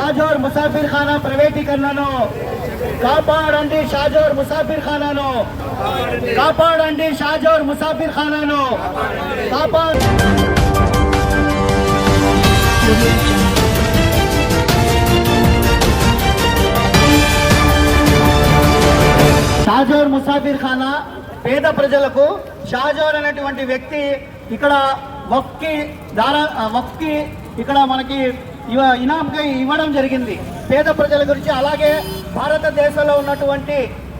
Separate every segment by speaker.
Speaker 1: షాజోర్ ముసాఫిర్ ఖానా ప్రైవేటీకరణను కాపాడండి షాజోర్ ముసాఫిర్ ఖానాను కాపాడండి షాజోర్ ముసాఫిర్ ఖానాను కాపాడు షాజోర్ ముసాఫిర్ ఖానా పేద ప్రజలకు షాజోర్ అనేటువంటి వ్యక్తి ఇక్కడ వక్కి దారా వక్కి ఇక్కడ మనకి ఇవ ఇనాంకి ఇవ్వడం జరిగింది. పేద ప్రజల గురించి అలాగే భారతదేశంలో ఉన్నటువంటి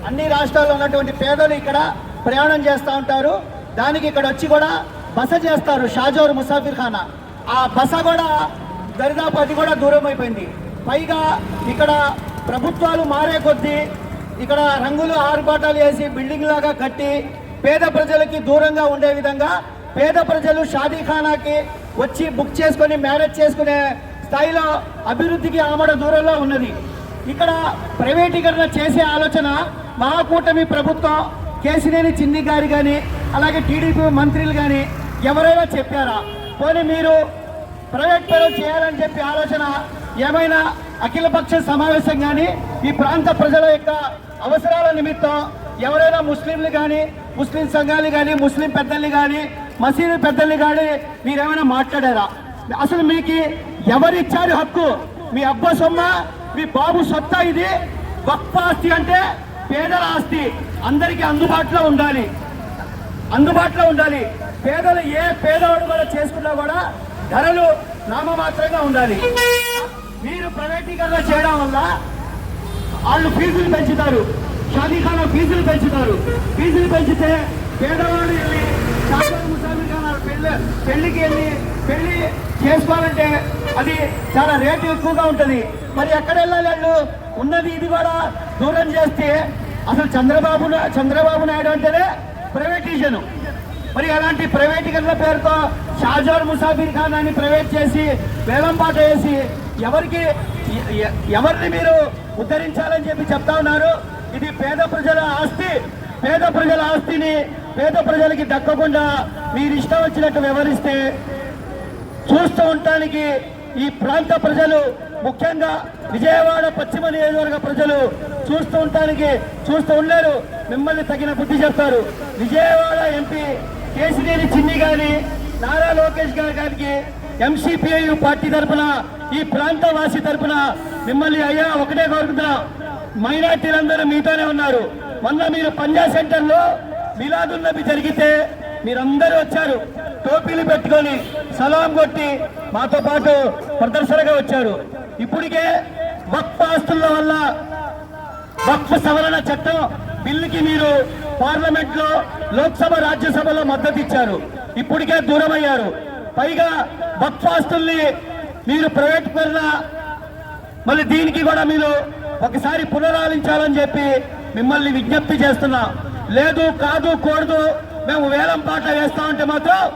Speaker 1: అన్ని రాష్ట్రాల్లో ఉన్నటువంటి పేదలు ఇక్కడ ప్రయాణం చేస్తూ ఉంటారు. దానికి ఇక్కడ వచ్చి కూడా బస చేస్తారు షాజోర్ ముసాఫిర్ ఖానా ఆ బస కూడా దరిదాపు అది కూడా దూరం అయిపోయింది. పైగా ఇక్కడ ప్రభుత్వాలు మారే కొద్దీ ఇక్కడ రంగులు ఆర్భాటాలు వేసి బిల్డింగ్ లాగా కట్టి పేద ప్రజలకి దూరంగా ఉండే విధంగా పేద ప్రజలు షాదీఖానాకి వచ్చి బుక్ చేసుకొని మ్యారేజ్ చేసుకునే స్థాయిలో అభివృద్ధికి ఆమడ దూరంలో ఉన్నది. ఇక్కడ ప్రైవేటీకరణ చేసే ఆలోచన మహాకూటమి ప్రభుత్వం కేసినేని చిన్ని గారి కానీ అలాగే టీడీపీ మంత్రులు కానీ ఎవరైనా చెప్పారా? పోనీ మీరు ప్రైవేట్ పరం చేయాలని చెప్పి ఆలోచన ఏమైనా అఖిలపక్ష సమావేశం కానీ ఈ ప్రాంత ప్రజల యొక్క అవసరాల నిమిత్తం ఎవరైనా ముస్లింలు కానీ ముస్లిం సంఘాలు కానీ ముస్లిం పెద్దల్ని కానీ మసీదు పెద్దల్ని కానీ మీరేమైనా మాట్లాడారా? అసలు మీకు ఎవరిచ్చారు హక్కు? మీ అబ్బా సొమ్మ మీ బాబు సొత్తా ఇది? గొప్ప ఆస్తి అంటే పేదల ఆస్తి. అందరికీ అందుబాటులో ఉండాలి. అందుబాటులో ఉండాలి. పేదలు ఏ పేదవాడు కూడా చేసుకున్నా కూడా ధరలు నామమాత్రంగా ఉండాలి. మీరు ప్రైవేటీకరణ చేయడం వల్ల వాళ్ళు ఫీజులు పెంచుతారు. షాదీఖానా ఫీజులు పెంచుతారు. ఫీజులు పెంచితే పేదవాడు వెళ్ళి షాదీ ముసాఫిర్ ఖానా పెళ్ళి పెళ్ళికి వెళ్ళి పెళ్ళి చేసుకోవాలంటే అది చాలా రేటు ఎక్కువగా ఉంటుంది. మరి ఎక్కడ వెళ్ళాలి వాళ్ళు ఉన్నది ఇది కూడా దూరం చేస్తే అసలు చంద్రబాబు చంద్రబాబు నాయుడు అంటేనే ప్రైవేటీషన్ మరి అలాంటి ప్రైవేటీకరణ పేరుతో షాజోర్ ముసాఫిర్ ఖాన్ అని ప్రైవేట్ చేసి వేలంపాట వేసి ఎవరికి ఎవరిని మీరు ఉద్ధరించాలని చెప్పి చెప్తా ఉన్నారు? ఇది పేద ప్రజల ఆస్తి. పేద ప్రజల ఆస్తిని పేద ప్రజలకి దక్కకుండా మీరు ఇష్టం వచ్చినట్టు వ్యవహరిస్తే చూస్తూ ఉండటానికి ఈ ప్రాంత ప్రజలు ముఖ్యంగా విజయవాడ పశ్చిమ నియోజకవర్గ ప్రజలు చూస్తూ ఉండటానికి చూస్తూ ఉండలేరు. మిమ్మల్ని తగిన బుద్ధి చెప్తారు. విజయవాడ ఎంపీ కేసినేని చిన్ని గారి నారా లోకేష్ గారి గారికి ఎంసీపీఐ పార్టీ తరపున ఈ ప్రాంత వాసి తరపున మిమ్మల్ని అయ్యా ఒకటే కోరుకుంటున్నా. మైనార్టీలందరూ మీతోనే ఉన్నారు. మొన్న మీరు పంజా సెంటర్లో మిలాదున్ నబి జరిగితే మీరందరూ వచ్చారు. టోపీలు పెట్టుకొని సలాం కొట్టి మాతో పాటు ప్రదర్శనగా వచ్చారు. ఇప్పటికే వక్ఫ్ ఆస్తుల వల్ల వక్ఫ్ సవరణ చట్టం బిల్లుకి మీరు పార్లమెంట్లో లోక్సభ రాజ్యసభలో మద్దతు ఇచ్చారు ఇప్పటికే దూరం అయ్యారు పైగా వక్ఫ్ ఆస్తుల్ని మీరు ప్రైవేట్ పరుల మళ్ళీ దీనికి కూడా మీరు ఒకసారి పునరాలించాలని చెప్పి మిమ్మల్ని విజ్ఞప్తి చేస్తున్నా. లేదు కాదు కూడదు. మేము వేలం పాట వేస్తామంటే మాత్రం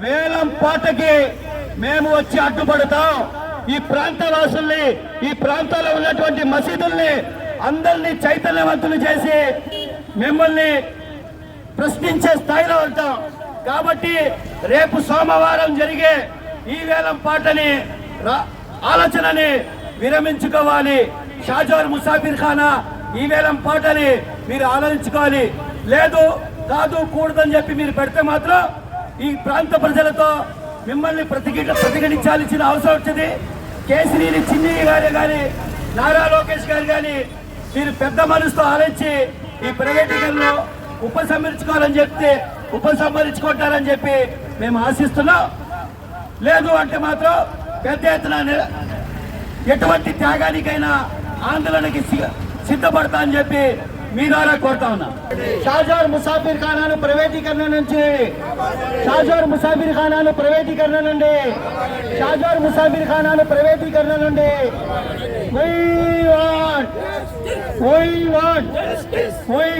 Speaker 1: వేలం పాటకి మేము వచ్చి అడ్డుపడతాం. ఈ ప్రాంత వాసుల్ని ఈ ప్రాంతంలో ఉన్నటువంటి మసీదుల్ని అందరినీ చైతన్యవంతులు చేసి మిమ్మల్ని ప్రశ్నించే స్థాయిలో ఉంటాం. కాబట్టి రేపు సోమవారం జరిగే ఈ వేలం పాటని రా- ఆలోచనని విరమించుకోవాలి. షాజోర్ ముసాఫిర్ ఖానా ఈ వేలం పాటని మీరు ఆలోచించుకోవాలి. లేదు కాదు కూడదని చెప్పి మీరు పెడితే మాత్రం ఈ ప్రాంత ప్రజలతో మిమ్మల్ని ప్రతిఘట ప్రతిఘటించాల్సిన అవసరం వచ్చింది. కేసీని చిన్ని గారు కానీ నారా లోకేష్ గారు కానీ మీరు పెద్ద మనసుతో ఆలోచించి ఈ ప్రైవేటీకరణలో ఉపసంహరించుకోవాలని చెప్తే ఉపసంహరించుకుంటారని చెప్పి మేము ఆశిస్తున్నాం. లేదు అంటే మాత్రం పెద్ద ఎత్తున ఎటువంటి త్యాగానికైనా ఆందోళనకి సి- సిద్ధపడతా అని చెప్పి మీ ద్వారా కోరుతా ఉన్నా. షాజార్ ముసాఫిర్ ఖానాను ప్రైవేటీకరణ నుంచి. షాజోర్ ముసాఫిర్ ఖానాను ప్రైవేటీకరణ నుండి. షాజార్ ముసాఫిర్ ఖానాను ప్రైవేటీకరణ నుండి. Why want, why want, why